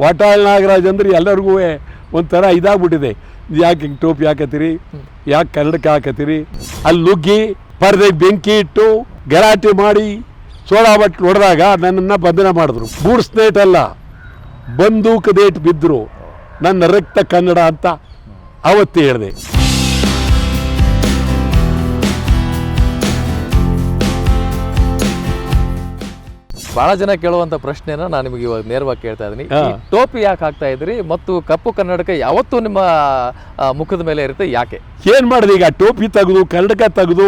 ವಾಟಾಳ್ ನಾಗರಾಜ್ ಅಂದ್ರೆ ಎಲ್ಲರಿಗೂ ಒಂಥರ ಇದಾಗ್ಬಿಟ್ಟಿದೆ. ಯಾಕೆ ಹಿಂಗೆ ಟೋಪಿ ಹಾಕತ್ತೀರಿ? ಯಾಕೆ ಕನ್ನಡಕ್ಕೆ ಹಾಕತ್ತೀರಿ? ಅಲ್ಲಿ ನುಗ್ಗಿ ಪರದೆ ಬೆಂಕಿ ಇಟ್ಟು ಗಲಾಟೆ ಮಾಡಿ ಸೋಡಾ ಬಟ್ ಹೊಡೆದಾಗ ನನ್ನನ್ನು ಬಂಧನ ಮಾಡಿದ್ರು. ಬೂಡ್ಸ್ನೇಟ್ ಅಲ್ಲ ಬಂದೂಕದೇಟ್ ಬಿದ್ದರು ನನ್ನ ರಕ್ತ ಕನ್ನಡ ಅಂತ ಅವತ್ತೇ ಹೇಳಿದೆ. ಬಹಳ ಜನ ಕೇಳುವಂತ ಪ್ರಶ್ನೆನ ನಾನು ನಿಮಗೆ ಇವಾಗ ನೇರವಾಗಿ ಕೇಳ್ತಾ ಇದ್ದೀನಿ. ಟೋಪಿ ಯಾಕೆ ಹಾಕ್ತಾ ಇದ್ರಿ ಮತ್ತು ಕಪ್ಪು ಕನ್ನಡಕ ಯಾವತ್ತೂ ನಿಮ್ಮ ಮುಖದ ಮೇಲೆ ಇರುತ್ತೆ ಯಾಕೆ? ಏನು ಮಾಡೋದು ಈಗ? ಟೋಪಿ ತೆಗೆದು ಕನ್ನಡಕ ತೆಗೆದು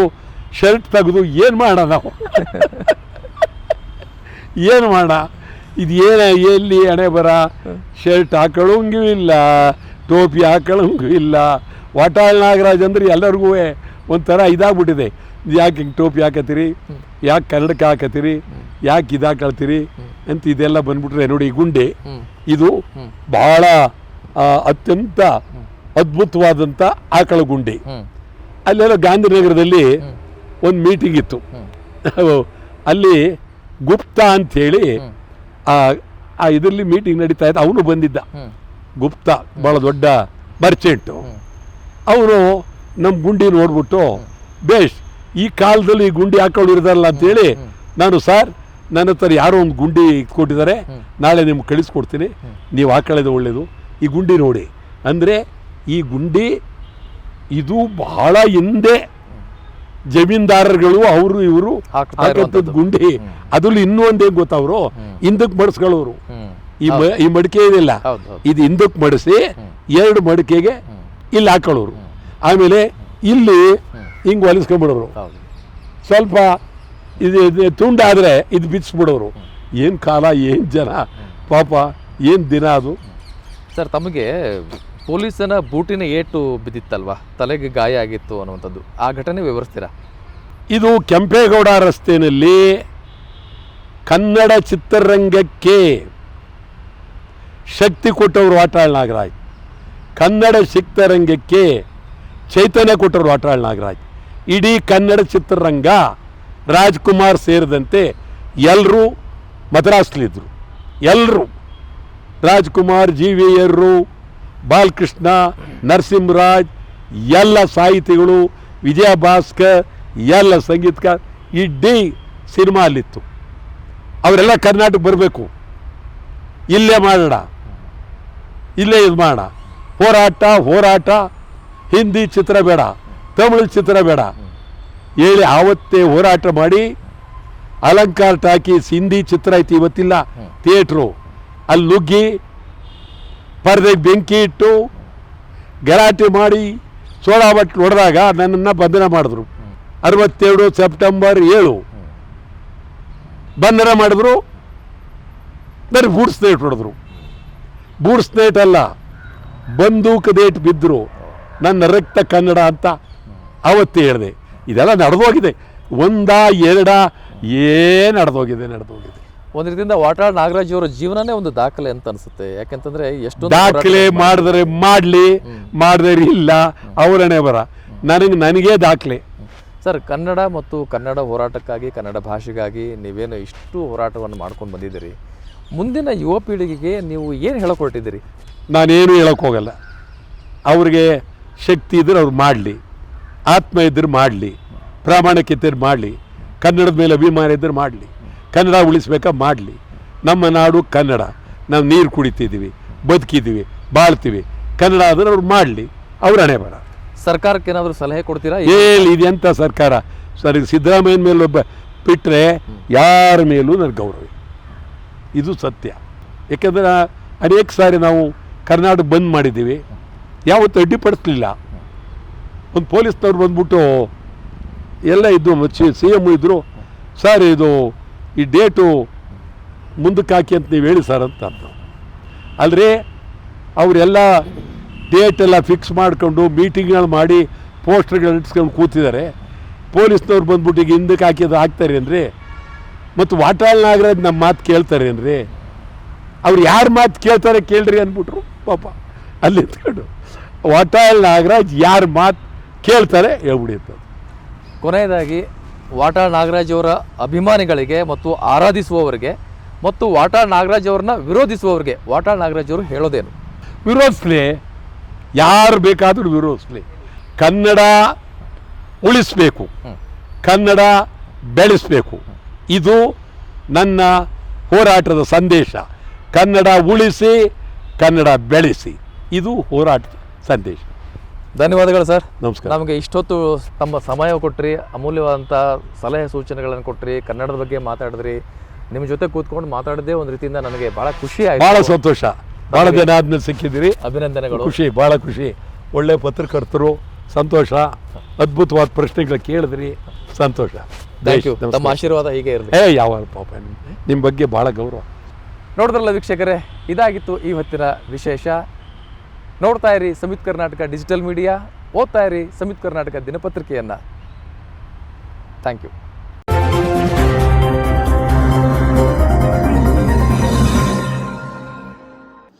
ಶರ್ಟ್ ತೆಗೆದು ಏನು ಮಾಡೋಣ ನಾವು? ಏನು ಮಾಡೋಣ? ಇದು ಏನ ಎಲ್ಲಿ ಹಣೆ ಬರ? ಶರ್ಟ್ ಹಾಕೊಳ್ಳೋಂಗೂ ಇಲ್ಲ ಟೋಪಿ ಹಾಕೊಳ್ಳೋಂಗೂ ಇಲ್ಲ. ವಾಟಾಳ್ ನಾಗರಾಜ್ ಅಂದ್ರೆ ಎಲ್ಲರಿಗೂ ಒಂಥರ ಇದಾಗ್ಬಿಟ್ಟಿದೆ. ಯಾಕೆ ಹಿಂಗೆ ಟೋಪಿ ಹಾಕತ್ತೀರಿ? ಯಾಕೆ ಕನ್ನಡಕ್ಕೆ ಹಾಕತ್ತೀರಿ? ಯಾಕೆ ಇದಾಕಳ್ತೀರಿ ಅಂತ ಇದೆಲ್ಲ ಬಂದ್ಬಿಟ್ರೆ ನೋಡಿ ಈ ಗುಂಡೆ ಇದು ಬಹಳ ಅತ್ಯಂತ ಅದ್ಭುತವಾದಂಥ ಆಕಳ ಗುಂಡಿ. ಅಲ್ಲೆಲ್ಲ ಗಾಂಧಿನಗರದಲ್ಲಿ ಒಂದು ಮೀಟಿಂಗ್ ಇತ್ತು. ಅಲ್ಲಿ ಗುಪ್ತಾ ಅಂಥೇಳಿ ಆ ಆ ಇದರಲ್ಲಿ ಮೀಟಿಂಗ್ ನಡೀತಾ ಇದ್ದ ಅವನು ಬಂದಿದ್ದ. ಗುಪ್ತಾ ಭಾಳ ದೊಡ್ಡ ಮರ್ಚೆಂಟು ಅವನು ನಮ್ಮ ಗುಂಡಿ ನೋಡ್ಬಿಟ್ಟು ಬೇಷ್ ಈ ಕಾಲದಲ್ಲಿ ಈ ಗುಂಡಿ ಇರ್ತಾರಲ್ಲ ಅಂತೇಳಿ ನಾನು ಸರ್ ನನ್ನ ಹತ್ರ ಯಾರೋ ಒಂದು ಗುಂಡಿ ಕೊಟ್ಟಿದ್ದಾರೆ ನಾಳೆ ನಿಮ್ಗೆ ಕಳಿಸ್ಕೊಡ್ತೀನಿ. ನೀವು ಹಾಕೊಳ್ಳೋದು ಒಳ್ಳೇದು. ಈ ಗುಂಡಿ ನೋಡಿ. ಅಂದರೆ ಈ ಗುಂಡಿ ಇದು ಬಹಳ ಹಿಂದೆ ಜಮೀನ್ದಾರರುಗಳು ಅವರು ಇವರು ಹಾಕಂಥದ್ದು. ಗುಂಡಿ. ಅದ್ರಲ್ಲಿ ಇನ್ನೂ ಒಂದೇನು ಗೊತ್ತವರು ಹಿಂದಕ್ಕೆ ಮಡಿಸ್ಕೊಳ್ಳೋರು. ಈ ಮ- ಈ ಮಡಿಕೆ ಇದಿಲ್ಲ ಇದು ಹಿಂದಕ್ಕೆ ಮಡಿಸಿ ಎರಡು ಮಡಿಕೆಗೆ ಇಲ್ಲಿ ಹಾಕೊಳ್ಳೋರು. ಆಮೇಲೆ ಇಲ್ಲಿ ಹಿಂಗೆ ಹೊಲಿಸ್ಕೊಂಡ್ಬಿಡೋರು ಸ್ವಲ್ಪ ಇದು ಇದು ತುಂಡಾದರೆ ಇದು ಬಿಚ್ಚಿಬಿಡೋರು ಏನು ಕಾಲ ಏನು ಜನ? ಪಾಪ ಏನು ದಿನ ಅದು? ಸರ್ ತಮಗೆ ಪೊಲೀಸನ ಬೂಟಿನ ಏಟು ಬಿದ್ದಿತ್ತಲ್ವಾ? ತಲೆಗೆ ಗಾಯ ಆಗಿತ್ತು ಅನ್ನುವಂಥದ್ದು. ಆ ಘಟನೆ ವಿವರಿಸ್ತೀರಾ? ಇದು ಕೆಂಪೇಗೌಡ ರಸ್ತೆಯಲ್ಲಿ ಕನ್ನಡ ಚಿತ್ರರಂಗಕ್ಕೆ ಶಕ್ತಿ ಕೊಟ್ಟವರು ವಾಟಾಳ್ ನಾಗರಾಜ್. ಕನ್ನಡ ಚಿತ್ರರಂಗಕ್ಕೆ ಚೈತನ್ಯ ಕೊಟ್ಟವರು ವಾಟಾಳ್ ನಾಗರಾಜ್. ಇಡೀ ಕನ್ನಡ ಚಿತ್ರರಂಗ ರಾಜ್ಕುಮಾರ್ ಸೇರಿದಂತೆ ಎಲ್ಲರೂ ಮದ್ರಾಸ್ಲಿದ್ದರು ಎಲ್ಲರೂ ರಾಜ್ಕುಮಾರ್ ಜಿ ವಿ ಯರ್ರು ಬಾಲಕೃಷ್ಣ, ನರಸಿಂಹರಾಜ್, ಎಲ್ಲ ಸಾಹಿತಿಗಳು, ವಿಜಯ ಭಾಸ್ಕರ್, ಎಲ್ಲ ಸಂಗೀತಕಾರ, ಇಡೀ ಸಿನಿಮಾ ಅಲ್ಲಿತ್ತು ಅವರೆಲ್ಲ ಕರ್ನಾಟಕ ಬರಬೇಕು. ಇಲ್ಲೇ ಮಾಡೋಣ. ಇಲ್ಲೇ ಇದು ಮಾಡೋಣ ಹೋರಾಟ ಹೋರಾಟ. ಹಿಂದಿ ಚಿತ್ರ ಬೇಡ. ತಮಿಳು ಚಿತ್ರ ಬೇಡ. ಹೇಳಿ ಆವತ್ತೇ ಹೋರಾಟ ಮಾಡಿ ಅಲಂಕಾರ ಟಾಕೀಸ್ ಹಿಂದಿ ಚಿತ್ರ ಐತಿ ಇವತ್ತಿಲ್ಲ. ಥಿಯೇಟ್ರು. ಅಲ್ಲಿ ನುಗ್ಗಿ ಪರದೆಗೆ ಬೆಂಕಿ ಇಟ್ಟು ಗಲಾಟೆ ಮಾಡಿ ಸೋಡಾ ಬಟ್ಲು ಹೊಡೆದಾಗ ನನ್ನನ್ನು ಬಂಧನ ಮಾಡಿದ್ರು. ಅರವತ್ತೆರಡು ಸೆಪ್ಟೆಂಬರ್ ಏಳು. ಬಂಧನ ಮಾಡಿದ್ರು. ನನಗೆ ಬೂಟ್ಸ್ ನೇಟ್ ಹೊಡೆದ್ರು. ಬೂಟ್ಸ್ ನೇಟ್ ಅಲ್ಲ ಬಂದೂಕದೇಟ್ ಬಿದ್ದರು ನನ್ನ ರಕ್ತ ಕನ್ನಡ ಅಂತ ಅವತ್ತೇ ಹೇಳಿದೆ. ಇದೆಲ್ಲ ನಡೆದೋಗಿದೆ. ಒಂದ ಎರಡ ಏನು ನಡೆದೋಗಿದೆ ನಡೆದೋಗಿದೆ. ಒಂದ್ ರೀತಿಯಿಂದ ವಾಟಾಳ್ ನಾಗರಾಜ್ ಅವರ ಜೀವನನೇ ಒಂದು ದಾಖಲೆ ಅಂತ ಅನ್ಸುತ್ತೆ. ಯಾಕಂತಂದ್ರೆ ಎಷ್ಟು ದಾಖಲೆ ಮಾಡಿದ್ರೆ ಮಾಡಲಿ ಮಾಡಿದ್ರೆ ಇಲ್ಲ ಅವರನೇ ಬರ. ನನಗೆ ನನಗೇ ದಾಖಲೆ. ಸರ್ ಕನ್ನಡ ಮತ್ತು ಕನ್ನಡ ಹೋರಾಟಕ್ಕಾಗಿ ಕನ್ನಡ ಭಾಷೆಗಾಗಿ ನೀವೇನು ಇಷ್ಟು ಹೋರಾಟವನ್ನು ಮಾಡ್ಕೊಂಡು ಬಂದಿದ್ದೀರಿ? ಮುಂದಿನ ಯುವ ಪೀಳಿಗೆಗೆ ನೀವು ಏನು ಹೇಳಕೊಟ್ಟಿದ್ದೀರಿ? ನಾನೇನು ಹೇಳೋಕ್ಕೋಗಲ್ಲ ಅವ್ರಿಗೆ ಶಕ್ತಿ ಇದ್ರೆ ಅವ್ರು ಮಾಡಲಿ. ಆತ್ಮ ಇದ್ರೆ ಮಾಡಲಿ ಪ್ರಾಮಾಣಿಕತೆ ಮಾಡಲಿ ಕನ್ನಡದ ಮೇಲೆ ಅಭಿಮಾನ ಇದ್ದರೆ ಮಾಡಲಿ ಕನ್ನಡ ಉಳಿಸ್ಬೇಕಾ ಮಾಡಲಿ. ನಮ್ಮ ನಾಡು ಕನ್ನಡ ನಾವು ನೀರು ಕುಡಿತಿದ್ದೀವಿ ಬದುಕಿದ್ದೀವಿ ಬಾಳ್ತೀವಿ. ಕನ್ನಡ ಆದರೆ ಅವ್ರು ಮಾಡಲಿ ಅವ್ರು ಹಣೆ ಬರ ಸರ್ಕಾರಕ್ಕೆ ಏನಾದರೂ ಸಲಹೆ ಕೊಡ್ತೀರಾ? ಹೇಳಿ ಇದೆಂಥ ಸರ್ಕಾರ? ಸರ್ ಸಿದ್ಧರಾಮಯ್ಯನ ಸಿದ್ದರಾಮಯ್ಯನ ಮೇಲೆ ಒಬ್ಬ ಬಿಟ್ಟರೆ ಯಾರ ಮೇಲೂ ನನಗೆ ಗೌರವ ಇದು ಸತ್ಯ. ಏಕೆಂದರೆ ಅನೇಕ ಸಾರಿ ನಾವು ಕರ್ನಾಟಕ ಬಂದ್ ಮಾಡಿದ್ದೀವಿ ಯಾವತ್ತೂ ಅಡ್ಡಿಪಡಿಸ್ಲಿಲ್ಲ. ಒಂದು ಪೊಲೀಸ್ನವ್ರು ಬಂದ್ಬಿಟ್ಟು ಎಲ್ಲ ಇದ್ದು ಸಿ ಎಂ ಇದ್ದರು ಸರ್, ಇದು ಈ ಡೇಟು ಮುಂದಕ್ಕೆ ಹಾಕಿ ಅಂತ ನೀವು ಹೇಳಿ ಸರ್, ಅಂತ ಅಂದರು. ಅಲ್ರಿ, ಅವರೆಲ್ಲ ಡೇಟ್ ಎಲ್ಲ ಫಿಕ್ಸ್ ಮಾಡಿಕೊಂಡು ಮೀಟಿಂಗ್ಗಳು ಮಾಡಿ ಪೋಸ್ಟರ್ಗಳು ಇಟ್ಸ್ಕೊಂಡು ಕೂತಿದ್ದಾರೆ. ಪೊಲೀಸ್ನವ್ರು ಬಂದ್ಬಿಟ್ಟು ಈಗ ಹಿಂದಕ್ಕೆ ಹಾಕಿದ್ದು ಹಾಕ್ತಾರೆ ಏನ್ರಿ? ಮತ್ತು ವಾಟಾಳ್ ನಾಗರಾಜ್ ನಮ್ಮ ಮಾತು ಕೇಳ್ತಾರೆ ಏನ್ರಿ? ಅವ್ರು ಯಾರ ಮಾತು ಕೇಳ್ತಾರೆ ಕೇಳ್ರಿ ಅಂದ್ಬಿಟ್ರು, ಪಾಪ. ಅಲ್ಲಿ ವಾಟಾಳ್ ನಾಗರಾಜ್ ಯಾರ ಮಾತು ಕೇಳ್ತಾರೆ ಹೇಳ್ಬಿಡಿಯುತ್ತೆ ಕೊನೆಯದಾಗಿ ವಾಟಾಳ್ ನಾಗರಾಜ್ ಅವರ ಅಭಿಮಾನಿಗಳಿಗೆ ಮತ್ತು ಆರಾಧಿಸುವವರಿಗೆ ಮತ್ತು ವಾಟಾಳ್ ನಾಗರಾಜ್ ಅವ್ರನ್ನ ವಿರೋಧಿಸುವವರಿಗೆ ವಾಟಾಳ್ ನಾಗರಾಜ್ ಅವರು ಹೇಳೋದೇನು? ವಿರೋಧಿಸ್ಲಿ ಯಾರು ಬೇಕಾದರೂ ವಿರೋಧಿಸ್ಲಿ ಕನ್ನಡ ಉಳಿಸ್ಬೇಕು ಕನ್ನಡ ಬೆಳೆಸಬೇಕು. ಇದು ನನ್ನ ಹೋರಾಟದ ಸಂದೇಶ. ಕನ್ನಡ ಉಳಿಸಿ ಕನ್ನಡ ಬೆಳೆಸಿ. ಇದು ಹೋರಾಟದ ಸಂದೇಶ. ಧನ್ಯವಾದಗಳು ಸರ್. ನಮಸ್ಕಾರ. ನಮಗೆ ಇಷ್ಟೊತ್ತು ತಮ್ಮ ಸಮಯ ಕೊಟ್ಟ್ರಿ ಅಮೂಲ್ಯವಾದಂಥ ಸಲಹೆ ಸೂಚನೆಗಳನ್ನು ಕೊಟ್ಟ್ರಿ ಕನ್ನಡದ ಬಗ್ಗೆ ಮಾತಾಡಿದ್ರಿ ನಿಮ್ಮ ಜೊತೆ ಕೂತ್ಕೊಂಡು ಮಾತಾಡದೇ ಒಂದು ರೀತಿಯಿಂದ ನನಗೆ ಬಹಳ ಖುಷಿ ಭಾಳ ಬಹಳ ಸಂತೋಷ. ಭಾಳ ದಿನ ಆದ್ಮೇಲೆ ಸಿಕ್ಕಿದ್ದೀರಿ. ಅಭಿನಂದನೆಗಳು. ಖುಷಿ ಭಾಳ ಖುಷಿ. ಒಳ್ಳೆ ಪತ್ರಕರ್ತರು ಸಂತೋಷ ಅದ್ಭುತವಾದ ಪ್ರಶ್ನೆಗಳು ಕೇಳಿದ್ರಿ ಸಂತೋಷ. ಥ್ಯಾಂಕ್ ಯು ನಮ್ಮ ತಮ್ಮ ಆಶೀರ್ವಾದ ಹೀಗೆ ಇರಲಿ. ಏ ಯಾವ ಪಾಪ ನಿಮ್ಮ ಬಗ್ಗೆ ಭಾಳ ಗೌರವ. ನೋಡಿದ್ರಲ್ಲ ವೀಕ್ಷಕರೇ ಇದಾಗಿತ್ತು ಈ ಹೊತ್ತಿನ ವಿಶೇಷ. ನೋಡ್ತಾ ಇರಿ ಸಮಿತ್ ಕರ್ನಾಟಕ ಡಿಜಿಟಲ್ ಮೀಡಿಯಾ ಓದ್ತಾ ಇರಿ ಸಮಿತ್ ಕರ್ನಾಟಕ ದಿನಪತ್ರಿಕೆಯನ್ನು. Thank you.